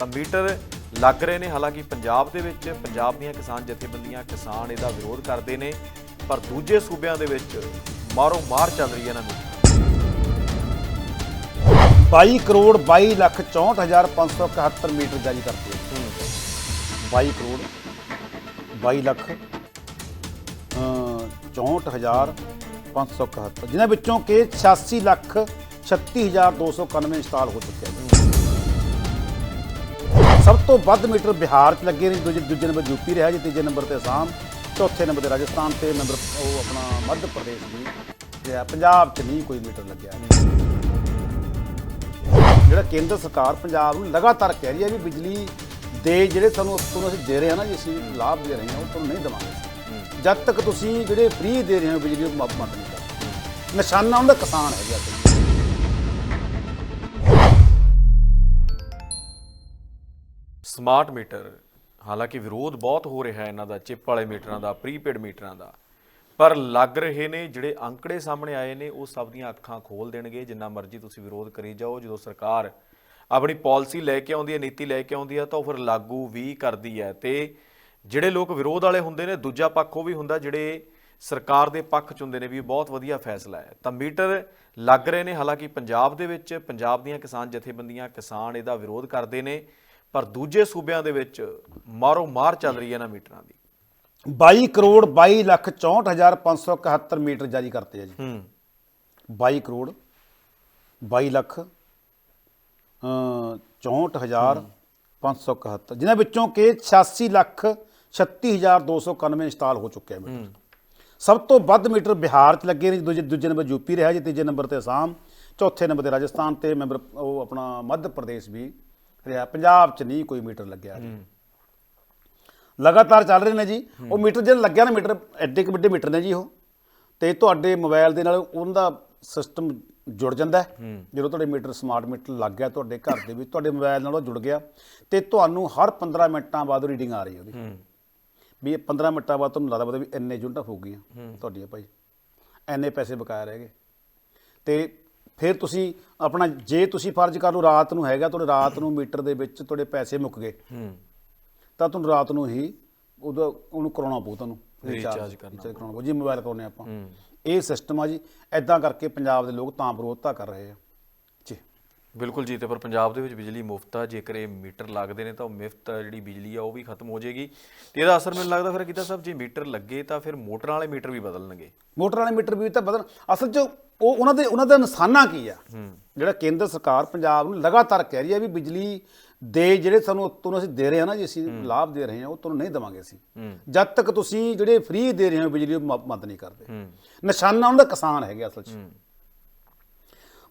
ਤਾਂ ਮੀਟਰ ਲੱਗ ਰਹੇ ਨੇ। ਹਾਲਾਂਕਿ ਪੰਜਾਬ ਦੇ ਵਿੱਚ ਪੰਜਾਬ ਦੀਆਂ ਕਿਸਾਨ ਜਥੇਬੰਦੀਆਂ ਕਿਸਾਨ ਇਹਦਾ ਵਿਰੋਧ ਕਰਦੇ ਨੇ ਪਰ ਦੂਜੇ ਸੂਬਿਆਂ ਦੇ ਵਿੱਚ ਮਾਰੋ ਮਾਰ ਚੱਲ ਰਹੀ ਹੈ ਨਾ। ਮੀਟਰ 22 ਕਰੋੜ 22 ਲੱਖ 64571 ਮੀਟਰ ਜਾਰੀ ਕਰਤੇ। ਹੈ। 22 ਕਰੋੜ 22 ਲੱਖ ਅ 64571 ਜਿਨ੍ਹਾਂ ਵਿੱਚੋਂ ਕਿ 86 ਲੱਖ 36291 ਇੰਸਟਾਲ ਹੋ ਚੁੱਕੇ ਹਨ ਸਭ ਤੋਂ ਵੱਧ ਮੀਟਰ ਬਿਹਾਰ 'ਚ ਲੱਗੇ ਨੇ ਦੂਜੇ ਦੂਜੇ ਨੰਬਰ ਯੂਪੀ ਰਿਹਾ ਜੀ ਤੀਜੇ ਨੰਬਰ ਤੇ ਅਸਾਮ ਚੌਥੇ ਨੰਬਰ ਤੇ ਰਾਜਸਥਾਨ ਤੇ ਨੰਬਰ ਉਹ ਆਪਣਾ ਮੱਧ ਪ੍ਰਦੇਸ਼ ਵੀ ਰਿਹਾ ਪੰਜਾਬ 'ਚ ਨਹੀਂ ਕੋਈ ਮੀਟਰ ਲੱਗਿਆ। ਜਿਹੜਾ ਕੇਂਦਰ ਸਰਕਾਰ ਪੰਜਾਬ ਨੂੰ ਲਗਾਤਾਰ ਕਹਿ ਰਹੀ ਹੈ ਵੀ ਬਿਜਲੀ ਦੇ ਜਿਹੜੇ ਸਾਨੂੰ ਤੁਹਾਨੂੰ ਅਸੀਂ ਦੇ ਰਹੇ ਹਾਂ ਨਾ ਜੀ ਅਸੀਂ ਲਾਭ ਦੇ ਰਹੇ ਹਾਂ ਉਹ ਤੁਹਾਨੂੰ ਨਹੀਂ ਦੇਵਾਂਗੇ। ਜਦ ਤੱਕ ਤੁਸੀਂ ਜਿਹੜੇ ਫ੍ਰੀ ਦੇ ਰਹੇ ਹੋ ਬਿਜਲੀ ਉਹ ਮੁਫਤ ਨਹੀਂ ਕਰਦੇ ਨਿਸ਼ਾਨਾ ਉਹਨਾਂ ਦਾ ਕਿਸਾਨ ਹੈ ਜੀ। ਅਸਲ ਸਮਾਰਟ ਮੀਟਰ ਹਾਲਾਂਕਿ ਵਿਰੋਧ ਬਹੁਤ ਹੋ ਰਿਹਾ ਹੈ ਇਹਨਾਂ ਦਾ, ਚਿਪ ਵਾਲੇ ਮੀਟਰਾਂ ਦਾ ਪ੍ਰੀਪੇਡ ਮੀਟਰਾਂ ਦਾ। ਪਰ ਲੱਗ ਰਹੇ ਨੇ, ਜਿਹੜੇ ਅੰਕੜੇ ਸਾਹਮਣੇ ਆਏ ਨੇ, ਉਹ ਸਭ ਦੀਆਂ ਅੱਖਾਂ ਖੋਲ ਦੇਣਗੇ। ਜਿੰਨਾ ਮਰਜ਼ੀ ਤੁਸੀਂ ਵਿਰੋਧ ਕਰੀ ਜਾਓ, ਜਦੋਂ ਸਰਕਾਰ ਆਪਣੀ ਪਾਲਿਸੀ ਲੈ ਕੇ ਆਉਂਦੀ ਹੈ, ਨੀਤੀ ਲੈ ਕੇ ਆਉਂਦੀ ਹੈ, ਤਾਂ ਉਹ ਫਿਰ ਲਾਗੂ ਵੀ ਕਰਦੀ ਹੈ। ਤੇ ਜਿਹੜੇ ਲੋਕ ਵਿਰੋਧ ਵਾਲੇ ਹੁੰਦੇ ਨੇ, ਦੂਜਾ ਪੱਖ ਉਹ ਵੀ ਹੁੰਦਾ, ਜਿਹੜੇ ਸਰਕਾਰ ਦੇ ਪੱਖ ਚ ਹੁੰਦੇ ਨੇ, ਵੀ ਇਹ ਬਹੁਤ ਵਧੀਆ ਫੈਸਲਾ ਹੈ। ਤਾਂ ਮੀਟਰ ਲੱਗ ਰਹੇ ਨੇ, ਹਾਲਾਂਕਿ ਪੰਜਾਬ ਦੇ ਵਿੱਚ, ਪੰਜਾਬ ਦੀਆਂ ਕਿਸਾਨ ਜਥੇਬੰਦੀਆਂ ਕਿਸਾਨ ਇਹਦਾ ਵਿਰੋਧ ਕਰਦੇ ਨੇ। ਪਰ ਦੂਜੇ ਸੂਬਿਆਂ ਦੇ ਵਿੱਚ ਮਾਰੋ ਮਾਰ ਚੱਲ ਰਹੀ ਹੈ ਨਾ ਮੀਟਰਾਂ ਦੀ। 22 ਕਰੋੜ 22 ਲੱਖ 64571 ਮੀਟਰ ਜਾਰੀ ਕਰਤੇ ਆ ਜੀ। ਹੂੰ। 22 ਕਰੋੜ 22 ਲੱਖ ਅ 64571 ਜਿਨ੍ਹਾਂ ਵਿੱਚੋਂ ਕਿ 86 ਲੱਖ 36291 ਇੰਸਟਾਲ ਹੋ ਚੁੱਕੇ ਆ ਮੀਟਰ। ਸਭ ਤੋਂ ਵੱਧ ਮੀਟਰ ਬਿਹਾਰ 'ਚ ਲੱਗੇ ਨੇ ਦੂਜੇ ਦੂਜੇ ਨੰਬਰ ਯੂਪੀ ਰਿਹਾ ਜੀ ਤੀਜੇ ਨੰਬਰ ਤੇ ਅਸਾਮ ਚੌਥੇ ਨੰਬਰ ਤੇ ਰਾਜਸਥਾਨ ਤੇ ਨੰਬਰ ਉਹ ਆਪਣਾ ਮੱਧ ਪ੍ਰਦੇਸ਼ ਵੀ ਰਿਹਾ। ਪੰਜਾਬ 'ਚ ਨਹੀਂ ਕੋਈ ਮੀਟਰ ਲੱਗਿਆ ਲਗਾਤਾਰ ਚੱਲ ਰਹੇ ਨੇ ਜੀ। ਉਹ ਮੀਟਰ ਜਿਹੜਾ ਲੱਗਿਆ ਨਾ ਮੀਟਰ ਐਡੇ ਕੁ ਵੱਡੇ ਮੀਟਰ ਨੇ ਜੀ ਉਹ। ਤੇ ਤੁਹਾਡੇ ਮੋਬਾਈਲ ਦੇ ਨਾਲ ਉਹਦਾ ਸਿਸਟਮ ਜੁੜ ਜਾਂਦਾ ਜਦੋਂ ਤੁਹਾਡੇ ਮੀਟਰ ਸਮਾਰਟ ਮੀਟਰ ਲੱਗ ਗਿਆ ਤੁਹਾਡੇ ਘਰ ਦੇ ਵਿੱਚ ਤੁਹਾਡੇ ਮੋਬਾਈਲ ਨਾਲ ਉਹ ਜੁੜ ਗਿਆ। ਤੇ ਤੁਹਾਨੂੰ ਹਰ 15 ਮਿੰਟਾਂ ਬਾਅਦ ਰੀਡਿੰਗ ਆ ਰਹੀ ਹੈ ਉਹਦੀ। ਵੀ ਇਹ 15 ਮਿੰਟਾਂ ਬਾਅਦ ਤੁਹਾਨੂੰ ਲੱਗਦਾ ਪਤਾ ਵੀ ਇੰਨੇ ਯੂਨਿਟਾਂ ਹੋ ਗਈਆਂ ਤੁਹਾਡੀਆਂ ਭਾਈ। ਇੰਨੇ ਪੈਸੇ ਬਕਾਇਆ ਰਹਿ ਗਏ। ਤੇ ਫਿਰ ਤੁਸੀਂ ਆਪਣਾ ਜੇ ਤੁਸੀਂ ਫਰਜ਼ ਕਰ ਲਓ ਰਾਤ ਨੂੰ ਹੈਗਾ ਤੁਹਾਡੇ ਰਾਤ ਨੂੰ ਮੀਟਰ ਦੇ ਵਿੱਚ ਤੁਹਾਡੇ ਪੈਸੇ ਮੁੱਕ ਗਏ ਹੂੰ। ਤਾਂ ਤੁਹਾਨੂੰ ਰਾਤ ਨੂੰ ਹੀ ਉਹਦਾ ਉਹਨੂੰ ਕਰਾਉਣਾ ਪਊ ਤੁਹਾਨੂੰ Recharge ਕਰਨਾ ਕਰਾਉਣਾ ਪਊ ਜੀ ਮੋਬਾਈਲ ਕਰਾਉਣੇ ਆਪਾਂ। ਇਹ ਸਿਸਟਮ ਆ ਜੀ ਐਦਾਂ ਕਰਕੇ ਪੰਜਾਬ ਦੇ ਲੋਕ ਤਾਂ ਵਿਰੋਧਤਾ ਕਰ ਰਹੇ ਆ। ਜੀ। ਬਿਲਕੁਲ ਜੀ ਤੇ ਪਰ ਪੰਜਾਬ ਦੇ ਵਿੱਚ ਬਿਜਲੀ ਮੁਫਤ ਆ ਜੇਕਰ ਇਹ ਮੀਟਰ ਲੱਗਦੇ ਨੇ ਤਾਂ ਉਹ ਮੁਫਤ ਜਿਹੜੀ ਬਿਜਲੀ ਆ ਉਹ ਵੀ ਖਤਮ ਹੋ ਜਾਏਗੀ। ਤੇ ਇਹਦਾ ਅਸਰ ਮੈਨੂੰ ਲੱਗਦਾ ਫਿਰ ਕਿਤਾ ਸਾਹਿਬ ਜੇ ਮੀਟਰ ਲੱਗੇ ਤਾਂ ਫਿਰ ਮੋਟਰਾਂ ਵਾਲੇ ਮੀਟਰ ਵੀ ਬਦਲਣਗੇ। ਮੋਟਰ ਵਾਲੇ ਮੀਟਰ ਵੀ ਤਾਂ ਬਦਲ ਅਸਲ 'ਚ ਉਹ ਉਹਨਾਂ ਦੇ ਉਹਨਾਂ ਦਾ ਨਿਸ਼ਾਨਾ ਕੀ ਆ? ਜਿਹੜਾ ਕੇਂਦਰ ਸਰਕਾਰ ਪੰਜਾਬ ਨੂੰ ਲਗਾਤਾਰ ਕਹਿ ਰਹੀ ਹੈ ਵੀ ਬਿਜਲੀ ਦੇ ਜਿਹੜੇ ਸਾਨੂੰ ਤੁਹਾਨੂੰ ਅਸੀਂ ਦੇ ਰਹੇ ਹਾਂ ਨਾ ਜੀ ਅਸੀਂ ਲਾਭ ਦੇ ਰਹੇ ਹਾਂ ਉਹ ਤੁਹਾਨੂੰ ਨਹੀਂ ਦੇਵਾਂਗੇ ਅਸੀਂ। ਜਦ ਤੱਕ ਤੁਸੀਂ ਜਿਹੜੇ ਫ੍ਰੀ ਦੇ ਰਹੇ ਹੋ ਬਿਜਲੀ ਉਹ ਮਤ ਨਹੀਂ ਕਰਦੇ। ਨਿਸ਼ਾਨਾ ਉਹਨਾਂ ਦਾ ਕਿਸਾਨ ਹੈਗੇ ਅਸਲ 'ਚ।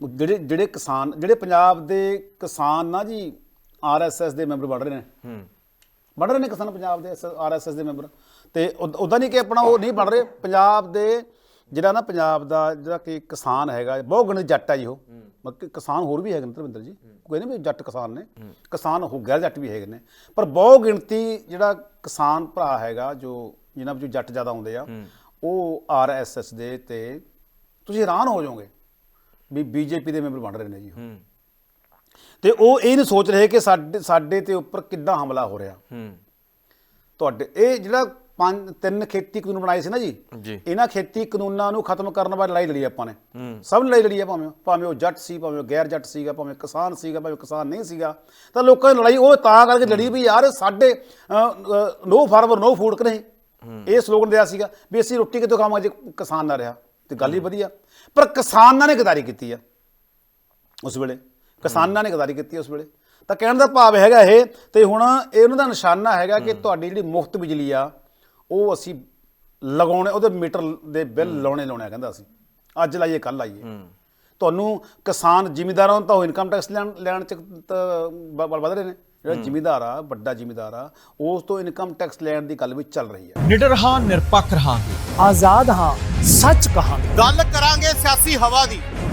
ਜਿਹੜੇ ਜਿਹੜੇ ਕਿਸਾਨ ਜਿਹੜੇ ਪੰਜਾਬ ਦੇ ਕਿਸਾਨ ਨਾ ਜੀ ਆਰਐਸਐਸ ਦੇ ਮੈਂਬਰ ਬਣ ਰਹੇ ਨੇ। ਹੂੰ। ਬਣ ਰਹੇ ਨੇ ਕਿਸਾਨ ਪੰਜਾਬ ਦੇ ਆਰਐਸਐਸ ਦੇ ਮੈਂਬਰ। ਤੇ ਉਦਾਂ ਨਹੀਂ ਕਿ ਆਪਣਾ ਉਹ ਨਹੀਂ ਬਣ ਰਹੇ। ਪੰਜਾਬ ਦੇ ਜਿਹੜਾ ਨਾ ਪੰਜਾਬ ਦਾ ਜਿਹੜਾ ਕਿ ਕਿਸਾਨ ਹੈਗਾ ਬਹੁਤ ਗਿਣਤੀ ਜੱਟ ਹੈ ਜੀ ਉਹ। ਮਤਲਬ ਕਿ ਕਿਸਾਨ ਹੋਰ ਵੀ ਹੈਗੇ ਨੇ ਧਰਮਿੰਦਰ ਜੀ। ਕੋਈ ਨਹੀਂ ਵੀ ਜੱਟ ਕਿਸਾਨ ਨੇ। ਕਿਸਾਨ ਹੋ ਗੈਰ ਜੱਟ ਵੀ ਹੈਗੇ ਨੇ। ਪਰ ਬਹੁਤ ਗਿਣਤੀ ਜਿਹੜਾ ਕਿਸਾਨ ਭਰਾ ਹੈਗਾ ਜੋ ਜਿਨ੍ਹਾਂ ਵਿੱਚੋਂ ਜੱਟ ਜ਼ਿਆਦਾ ਆਉਂਦੇ ਆ ਉਹ ਆਰਐਸਐਸ ਦੇ ਤੇ ਤੁਸੀਂ ਹੈਰਾਨ ਹੋ ਜਾਓਗੇ ਵੀ ਬੀਜੇਪੀ ਦੇ ਮੈਂਬਰ ਬਣ ਰਹੇ ਨੇ ਜੀ ਤੇ ਉਹ ਇਹ ਨਹੀਂ ਸੋਚ ਰਹੇ ਕਿ ਸਾਡੇ ਸਾਡੇ ਤੇ ਉੱਪਰ ਕਿੱਦਾਂ ਹਮਲਾ ਹੋ ਰਿਹਾ। ਤੁਹਾਡੇ ਇਹ ਜਿਹੜਾ ਪੰਜ ਤਿੰਨ ਖੇਤੀ ਕਾਨੂੰਨ ਬਣਾਏ ਸੀ ਨਾ ਜੀ। ਜੀ। ਇਹਨਾਂ ਖੇਤੀ ਕਾਨੂੰਨਾਂ ਨੂੰ ਖਤਮ ਕਰਨ ਬਾਰੇ ਲੜਾਈ ਲੜੀ ਆਪਾਂ ਨੇ। ਸਭ ਨੇ ਲੜਾਈ ਲੜੀ ਆ ਭਾਵੇਂ ਭਾਵੇਂ ਉਹ ਜੱਟ ਸੀ ਭਾਵੇਂ ਉਹ ਗੈਰ ਜੱਟ ਸੀਗਾ ਭਾਵੇਂ ਕਿਸਾਨ ਸੀਗਾ ਭਾਵੇਂ ਕਿਸਾਨ ਨਹੀਂ ਸੀਗਾ। ਤਾਂ ਲੋਕਾਂ ਦੀ ਲੜਾਈ ਉਹ ਤਾਂ ਕਰਕੇ ਲੜੀ ਵੀ ਯਾਰ ਸਾਡੇ ਨੋ ਫਾਰਮਰ ਨੋ ਫੂਡ ਕਿ ਨਹੀਂ? ਇਹ ਸਲੋਗਨ ਦਿਆ ਸੀਗਾ ਵੀ ਅਸੀਂ ਰੋਟੀ ਕਿੱਥੋਂ ਖਾਵਾਂਗੇ ਜੇ ਕਿਸਾਨ ਨਾ ਰਿਹਾ। ਤੇ ਗੱਲ ਹੀ ਵਧੀਆ। ਪਰ ਕਿਸਾਨਾਂ ਨੇ ਗਦਾਰੀ ਕੀਤੀ ਆ ਉਸ ਵੇਲੇ। ਕਿਸਾਨਾਂ ਨੇ ਗਦਾਰੀ ਕੀਤੀ ਉਸ ਵੇਲੇ। ਤਾਂ ਕਹਿਣ ਦਾ ਭਾਵ ਹੈਗਾ ਇਹ ਤੇ ਹੁਣ ਇਹ ਉਹਨਾਂ ਦਾ ਨਿਸ਼ਾਨਾ ਹੈਗਾ ਕਿ ਤੁਹਾਡੀ ਜਿਹੜੀ ਮੁਫਤ ਬਿਜਲੀ ਆ ਉਹ ਅਸੀਂ ਲਗਾਉਣੇ ਉਹਦੇ ਮੀਟਰ ਦੇ ਬਿੱਲ ਲਾਉਣੇ ਲਾਉਣੇ ਕਹਿੰਦਾ ਅਸੀਂ। ਅੱਜ ਲਾਈਏ ਕੱਲ ਲਾਈਏ। ਤੁਹਾਨੂੰ ਕਿਸਾਨ ਜ਼ਿਮੀਦਾਰਾਂ ਨੂੰ ਤਾਂ ਉਹ ਇਨਕਮ ਟੈਕਸ ਲੈਣ ਲੈਣ ਚ ਵਧ ਰਹੇ ਨੇ। ਜਿਹੜਾ ਜ਼ਿਮੀਦਾਰ ਆ ਵੱਡਾ ਜ਼ਿਮੀਦਾਰ ਆ ਉਸ ਤੋਂ ਇਨਕਮ ਟੈਕਸ ਲੈਣ ਦੀ ਗੱਲ ਵੀ ਚੱਲ ਰਹੀ ਹੈ ਨਿਡਰ ਹਾਂ ਨਿਰਪੱਖ ਰਹਾਂਗੇ। ਆਜ਼ਾਦ ਹਾਂ ਸੱਚ ਕਹਾਂਗੇ। ਗੱਲ ਕਰਾਂਗੇ ਸਿਆਸੀ ਹਵਾ ਦੀ।